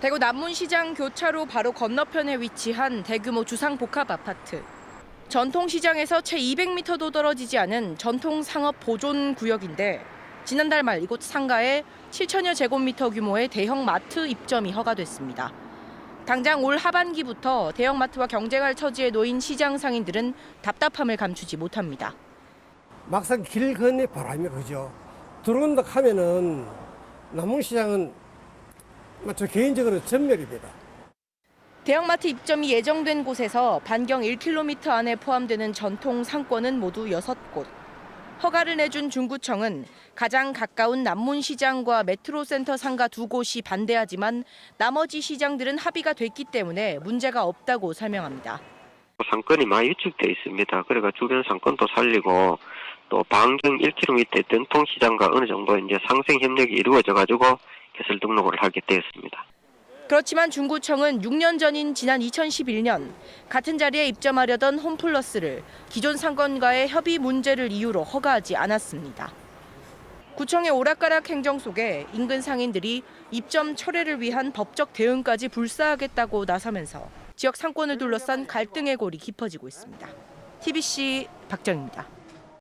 대구 남문시장 교차로 바로 건너편에 위치한 대규모 주상 복합 아파트. 전통시장에서 채 200m도 떨어지지 않은 전통 상업 보존 구역인데 지난달 말 이곳 상가에 7천여 제곱미터 규모의 대형 마트 입점이 허가됐습니다. 당장 올 하반기부터 대형마트와 경쟁할 처지에 놓인 시장 상인들은 답답함을 감추지 못합니다. 막상 길 건너 바람이 그죠. 들어온다 하면은 남문시장은 뭐 저 개인적으로 전멸입니다. 대형마트 입점이 예정된 곳에서 반경 1km 안에 포함되는 전통 상권은 모두 6곳. 허가를 내준 중구청은 가장 가까운 남문시장과 메트로센터 상가 두 곳이 반대하지만 나머지 시장들은 합의가 됐기 때문에 문제가 없다고 설명합니다. 상권이 많이 위축돼 있습니다. 그래가 주변 상권도 살리고 또 반경 1km 전통시장과 어느 정도 이제 상생 협력이 이루어져 가지고 개설 등록을 하게 되었습니다. 그렇지만 중구청은 6년 전인 지난 2011년 같은 자리에 입점하려던 홈플러스를 기존 상권과의 협의 문제를 이유로 허가하지 않았습니다. 구청의 오락가락 행정 속에 인근 상인들이 입점 철회를 위한 법적 대응까지 불사하겠다고 나서면서 지역 상권을 둘러싼 갈등의 골이 깊어지고 있습니다. TBC 박정입니다.